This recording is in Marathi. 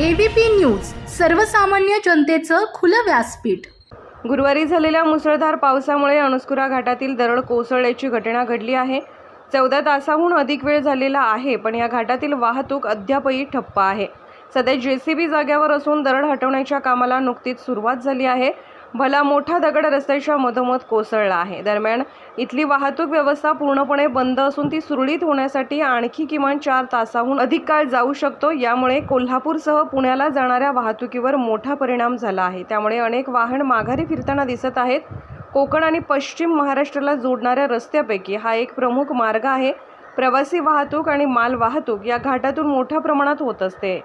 एबीपी न्यूज सर्वसामान्य जनतेचं खुलं व्यासपीठ. गुरुवारी झालेल्या मुसळधार पावसामुळे अणुस्कुरा घाटातील दरड कोसळल्याची घटना घडली आहे. चौदा तासाहून अधिक वेळ झालेला आहे पण या घाटातील वाहतूक अद्यापही ठप्प आहे. सध्या जे सी बी जाग्यावर असून दरड हटवण्याच्या कामाला नुकतीच सुरुवात झाली आहे. भला मोठा दगड रस्त्याच्या मधोमध कोसळला आहे. दरम्यान इथली वाहतूक व्यवस्था पूर्णपणे बंद असून ती सुरळीत होण्यासाठी आणखी किमान चार तासाहून अधिक काळ जाऊ शकतो. यामुळे कोल्हापूरसह पुण्याला जाणाऱ्या वाहतुकीवर मोठा परिणाम झाला आहे. त्यामुळे अनेक वाहन माघारी फिरताना दिसत आहेत. कोकण आणि पश्चिम महाराष्ट्राला जोडणाऱ्या रस्त्यापैकी हा एक प्रमुख मार्ग आहे. प्रवासी वाहतूक आणि माल वाहतूक या घाटातून मोठ्या प्रमाणात होत असते.